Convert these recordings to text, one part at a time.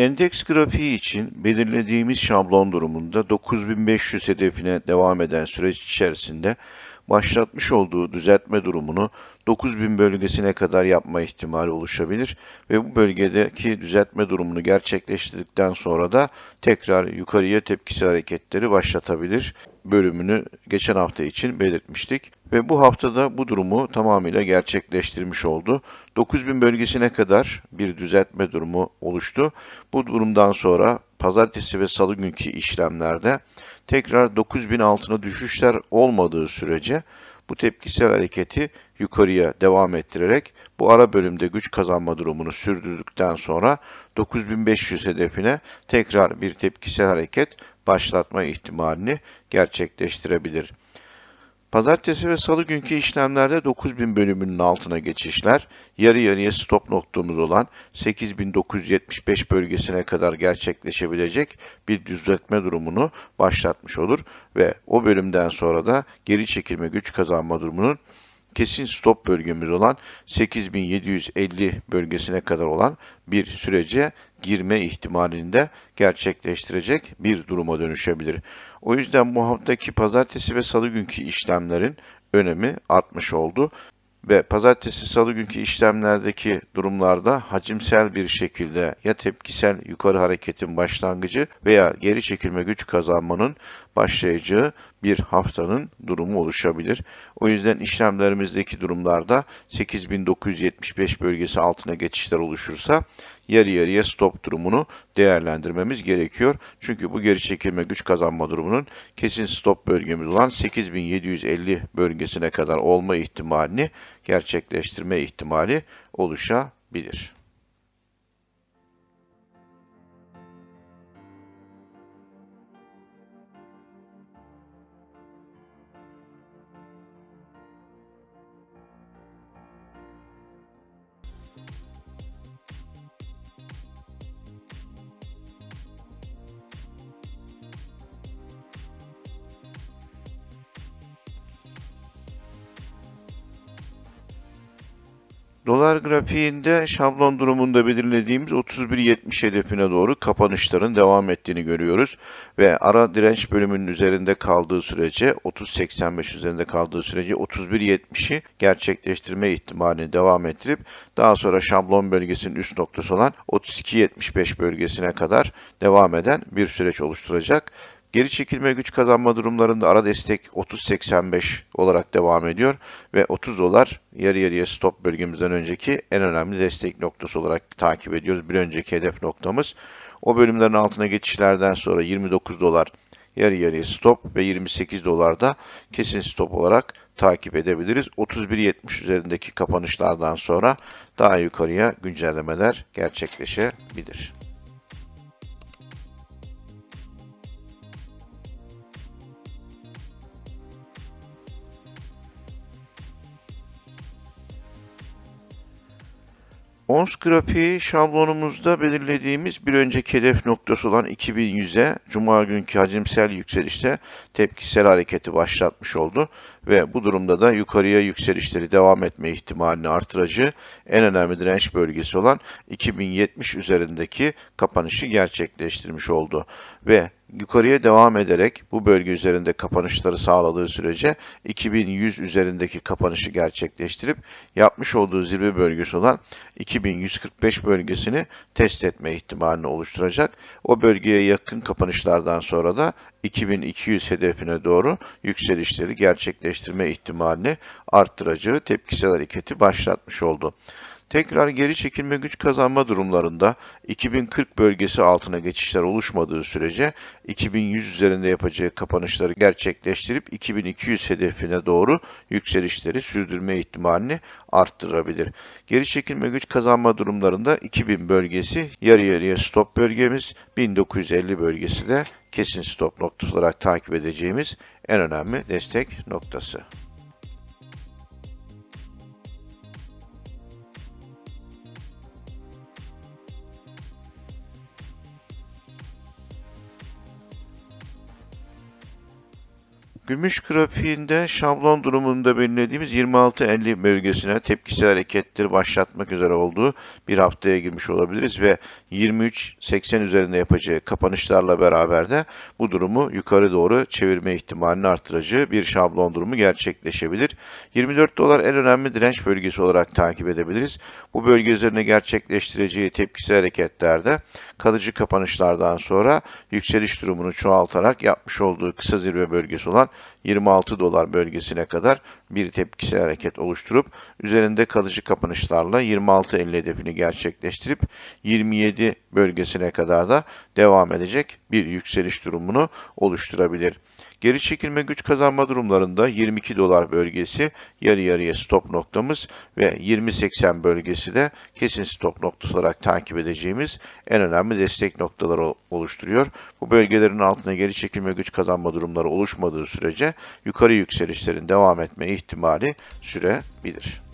Endeks grafiği için belirlediğimiz şablon durumunda 9500 hedefine devam eden süreç içerisinde başlatmış olduğu düzeltme durumunu 9000 bölgesine kadar yapma ihtimali oluşabilir ve bu bölgedeki düzeltme durumunu gerçekleştirdikten sonra da tekrar yukarıya tepkisi hareketleri başlatabilir bölümünü geçen hafta için belirtmiştik ve bu haftada bu durumu tamamıyla gerçekleştirmiş oldu. 9000 bölgesine kadar bir düzeltme durumu oluştu. Bu durumdan sonra pazartesi ve salı günkü işlemlerde tekrar 9000 altına düşüşler olmadığı sürece bu tepkisel hareketi yukarıya devam ettirerek bu ara bölümde güç kazanma durumunu sürdürdükten sonra 9500 hedefine tekrar bir tepkisel hareket başlatma ihtimalini gerçekleştirebilir. Pazartesi ve salı günkü işlemlerde 9000 bölümünün altına geçişler, yarı yarıya stop noktamız olan 8975 bölgesine kadar gerçekleşebilecek bir düzeltme durumunu başlatmış olur ve o bölümden sonra da geri çekilme güç kazanma durumunun kesin stop bölgemiz olan 8750 bölgesine kadar olan bir sürece girme ihtimalini de gerçekleştirecek bir duruma dönüşebilir. O yüzden bu haftaki pazartesi ve salı günkü işlemlerin önemi artmış oldu ve pazartesi salı günkü işlemlerdeki durumlarda hacimsel bir şekilde ya tepkisel yukarı hareketin başlangıcı veya geri çekilme güç kazanmanın başlayacağı bir haftanın durumu oluşabilir. O yüzden işlemlerimizdeki durumlarda 8975 bölgesi altına geçişler oluşursa yarı yarıya stop durumunu değerlendirmemiz gerekiyor. Çünkü bu geri çekilme güç kazanma durumunun kesin stop bölgemiz olan 8750 bölgesine kadar olma ihtimalini gerçekleştirme ihtimali oluşabilir. Dolar grafiğinde şablon durumunda belirlediğimiz 31.70 hedefine doğru kapanışların devam ettiğini görüyoruz. Ve ara direnç bölümünün üzerinde kaldığı sürece 30.85 üzerinde kaldığı sürece 31.70'i gerçekleştirme ihtimalini devam ettirip daha sonra şablon bölgesinin üst noktası olan 32.75 bölgesine kadar devam eden bir süreç oluşturacak. Geri çekilme güç kazanma durumlarında ara destek 30.85 olarak devam ediyor ve 30 dolar yarı yarıya stop bölgemizden önceki en önemli destek noktası olarak takip ediyoruz. Bir önceki hedef noktamız. O bölümlerin altına geçişlerden sonra 29 dolar yarı yarıya stop ve 28 dolarda kesin stop olarak takip edebiliriz. 31.70 üzerindeki kapanışlardan sonra daha yukarıya güncellemeler gerçekleşebilir. Ons grafiği şablonumuzda belirlediğimiz bir önceki hedef noktası olan 2100'e Cuma günkü hacimsel yükselişte tepkisel hareketi başlatmış oldu ve bu durumda da yukarıya yükselişleri devam etme ihtimalini artırıcı en önemli direnç bölgesi olan 2070 üzerindeki kapanışı gerçekleştirmiş oldu. Ve yukarıya devam ederek bu bölge üzerinde kapanışları sağladığı sürece 2100 üzerindeki kapanışı gerçekleştirip yapmış olduğu zirve bölgesi olan 2145 bölgesini test etme ihtimalini oluşturacak. O bölgeye yakın kapanışlardan sonra da 2200 hedefine doğru yükselişleri gerçekleştirme ihtimalini arttıracağı tepkisel hareketi başlatmış oldu. Tekrar geri çekilme güç kazanma durumlarında 2040 bölgesi altına geçişler oluşmadığı sürece 2100 üzerinde yapacağı kapanışları gerçekleştirip 2200 hedefine doğru yükselişleri sürdürme ihtimalini arttırabilir. Geri çekilme güç kazanma durumlarında 2000 bölgesi yarı yarıya stop bölgemiz, 1950 bölgesi de kesin stop noktası olarak takip edeceğimiz en önemli destek noktası. Gümüş grafiğinde şablon durumunda belirlediğimiz 26.50 bölgesine tepkisel hareketleri başlatmak üzere olduğu bir haftaya girmiş olabiliriz ve 23.80 üzerinde yapacağı kapanışlarla beraber de bu durumu yukarı doğru çevirme ihtimalini artıracağı bir şablon durumu gerçekleşebilir. 24 dolar en önemli direnç bölgesi olarak takip edebiliriz. Bu bölge üzerine gerçekleştireceği tepkisel hareketlerde kalıcı kapanışlardan sonra yükseliş durumunu çoğaltarak yapmış olduğu kısa zirve bölgesi olan 26 dolar bölgesine kadar bir tepkisel hareket oluşturup üzerinde kalıcı kapanışlarla 26.50 hedefini gerçekleştirip 27 bölgesine kadar da devam edecek bir yükseliş durumunu oluşturabilir. Geri çekilme güç kazanma durumlarında 22 dolar bölgesi yarı yarıya stop noktamız ve 20.80 bölgesi de kesin stop noktası olarak takip edeceğimiz en önemli destek noktaları oluşturuyor. Bu bölgelerin altına geri çekilme güç kazanma durumları oluşmadığı sürece yukarı yükselişlerin devam etme ihtimali sürebilir.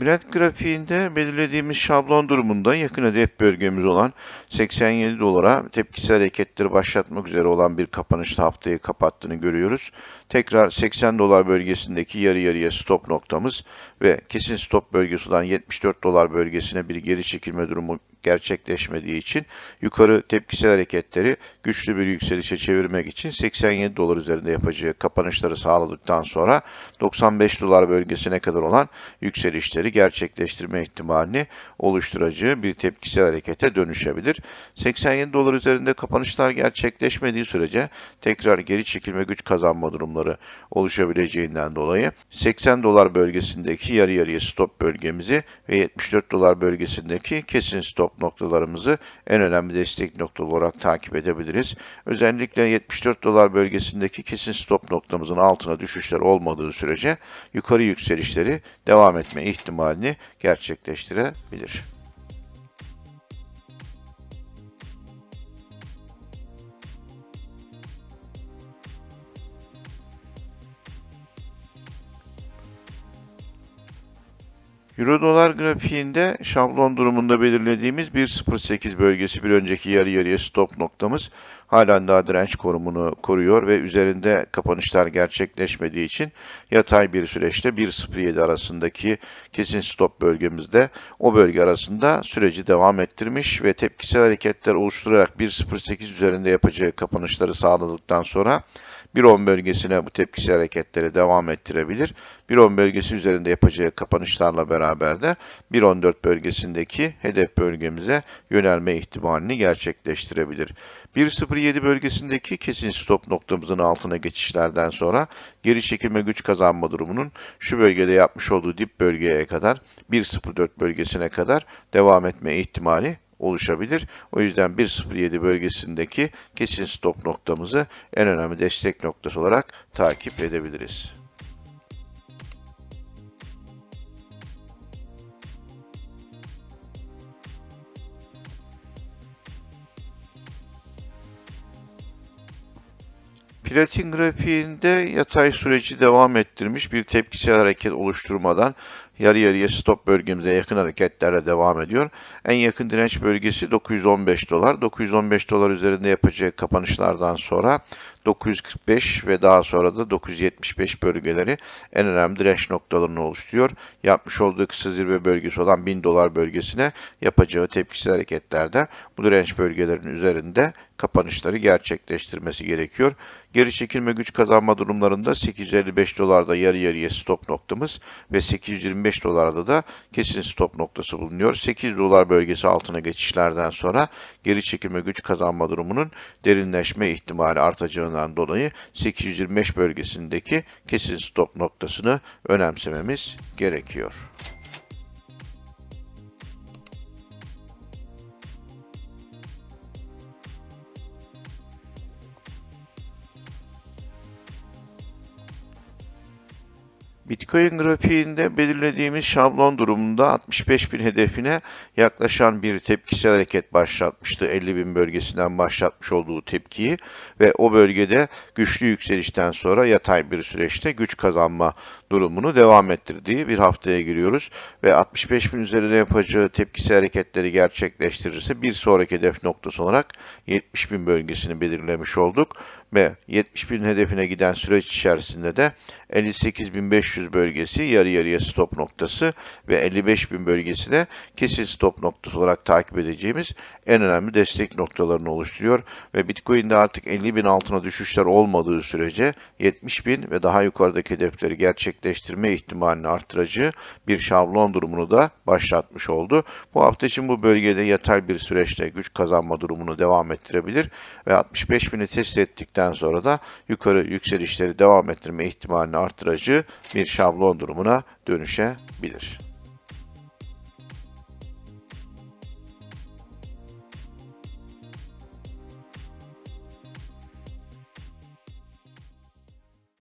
Brent grafiğinde belirlediğimiz şablon durumunda yakın hedef bölgemiz olan 87 dolara tepkisel hareketleri başlatmak üzere olan bir kapanışta haftayı kapattığını görüyoruz. Tekrar 80 dolar bölgesindeki yarı yarıya stop noktamız ve kesin stop bölgesi olan 74 dolar bölgesine bir geri çekilme durumu gerçekleşmediği için yukarı tepkisel hareketleri güçlü bir yükselişe çevirmek için 87 dolar üzerinde yapacağı kapanışları sağladıktan sonra 95 dolar bölgesine kadar olan yükselişleri gerçekleştirme ihtimalini oluşturacağı bir tepkisel harekete dönüşebilir. 87 dolar üzerinde kapanışlar gerçekleşmediği sürece tekrar geri çekilme güç kazanma durumları oluşabileceğinden dolayı 80 dolar bölgesindeki yarı yarıya stop bölgemizi ve 74 dolar bölgesindeki kesin stop noktalarımızı en önemli destek nokta olarak takip edebiliriz. Özellikle 74 dolar bölgesindeki kesin stop noktamızın altına düşüşler olmadığı sürece yukarı yükselişleri devam etme ihtimalini gerçekleştirebilir. Euro dolar grafiğinde şablon durumunda belirlediğimiz 1.08 bölgesi bir önceki yarı yarıya stop noktamız. Halen daha direnç korumunu koruyor ve üzerinde kapanışlar gerçekleşmediği için yatay bir süreçte 1.07 arasındaki kesin stop bölgemizde o bölge arasında süreci devam ettirmiş ve tepkisel hareketler oluşturarak 1.08 üzerinde yapacağı kapanışları sağladıktan sonra 1.10 bölgesine bu tepkisel hareketleri devam ettirebilir. 1.10 bölgesi üzerinde yapacağı kapanışlarla beraber de 1.14 bölgesindeki hedef bölgemize yönelme ihtimalini gerçekleştirebilir. 1.07 bölgesindeki kesin stop noktamızın altına geçişlerden sonra geri çekilme güç kazanma durumunun şu bölgede yapmış olduğu dip bölgeye kadar 1.04 bölgesine kadar devam etme ihtimali oluşabilir. O yüzden 1.07 bölgesindeki kesin stop noktamızı en önemli destek noktası olarak takip edebiliriz. Platin grafiğinde yatay süreci devam ettirmiş bir tepkisel hareket oluşturmadan yarı yarıya stop bölgemize yakın hareketlerle devam ediyor. En yakın direnç bölgesi 915 dolar. 915 dolar üzerinde yapacağı kapanışlardan sonra 945 ve daha sonra da 975 bölgeleri en önemli direnç noktalarını oluşturuyor. Yapmış olduğu kısa zirve bölgesi olan 1000 dolar bölgesine yapacağı tepkisel hareketlerde bu direnç bölgelerinin üzerinde kapanışları gerçekleştirmesi gerekiyor. Geri çekilme güç kazanma durumlarında 855 dolarda yarı yarıya stop noktamız ve 825 dolarda da kesin stop noktası bulunuyor. 8 dolar bölgesi altına geçişlerden sonra geri çekilme güç kazanma durumunun derinleşme ihtimali artacağından dolayı 825 bölgesindeki kesin stop noktasını önemsememiz gerekiyor. Bitcoin grafiğinde belirlediğimiz şablon durumunda 65.000 hedefine yaklaşan bir tepkisel hareket başlatmıştı. 50.000 bölgesinden başlatmış olduğu tepkiyi ve o bölgede güçlü yükselişten sonra yatay bir süreçte güç kazanma durumunu devam ettirdiği bir haftaya giriyoruz ve 65.000 üzerine yapacağı tepkisel hareketleri gerçekleştirirse bir sonraki hedef noktası olarak 70.000 bölgesini belirlemiş olduk ve 70.000 hedefine giden süreç içerisinde de 58.500 bölgesi yarı yarıya stop noktası ve 55.000 bölgesi de kesin stop noktası olarak takip edeceğimiz en önemli destek noktalarını oluşturuyor ve Bitcoin'de artık 50.000 altına düşüşler olmadığı sürece 70.000 ve daha yukarıdaki hedefleri gerçekleştirme ihtimalini artırıcı bir şablon durumunu da başlatmış oldu. Bu hafta için bu bölgede yatay bir süreçte güç kazanma durumunu devam ettirebilir ve 65.000'i test ettikten sonra da yukarı yükselişleri devam ettirme ihtimalini artırıcı bir şablon durumuna dönüşebilir.